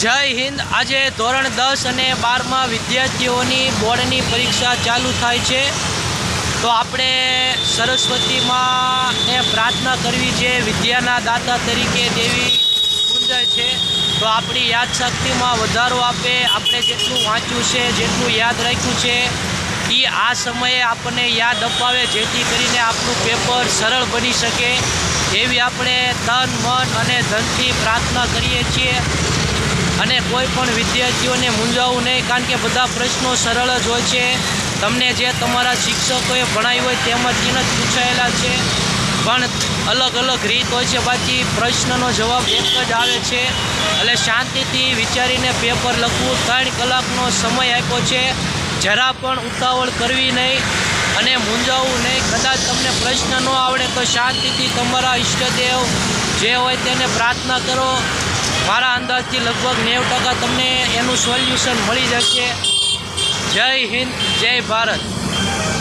જય હિન્દ. આજે ધોરણ દસ અને બારમાં વિદ્યાર્થીઓની બોર્ડની પરીક્ષા ચાલુ થાય છે. તો આપણે સરસ્વતીમાં ને પ્રાર્થના કરવી છે વિદ્યાના દાતા તરીકે દેવી પૂંજાય છે. તો આપણી યાદશક્તિમાં વધારો આપે. આપણે જેટલું વાંચ્યું છે, જેટલું યાદ રાખ્યું છે, એ આ સમયે આપણને યાદ અપાવે, જેથી કરીને આપણું પેપર સરળ બની શકે. એવી આપણે તન, મન અને ધનથી પ્રાર્થના કરીએ છીએ. અને કોઈ પણ વિદ્યાર્થીઓને મૂંઝાવવું નહીં, કારણ કે બધા પ્રશ્નો સરળ જ હોય છે. તમને જે તમારા શિક્ષકોએ ભણાવ્યું હોય તેમાંથી જ પૂછાયેલા છે. પણ અલગ અલગ રીત હોય છે, બાકી પ્રશ્નનો જવાબ એક જ આવે છે. એટલે શાંતિથી વિચારીને પેપર લખવું ત્રણ કલાકનો સમય આપ્યો છે. જરા પણ ઉતાવળ કરવી નહીં અને મૂંઝાવવું નહીં. કદાચ તમને પ્રશ્ન ન આવડે તો શાંતિથી તમારા ઈષ્ટદેવ જે હોય તેને પ્રાર્થના કરો. મારા અંદાજથી લગભગ નેવું ટકા તમને એનું સોલ્યુશન મળી જશે. જય હિન્દ જય ભારત.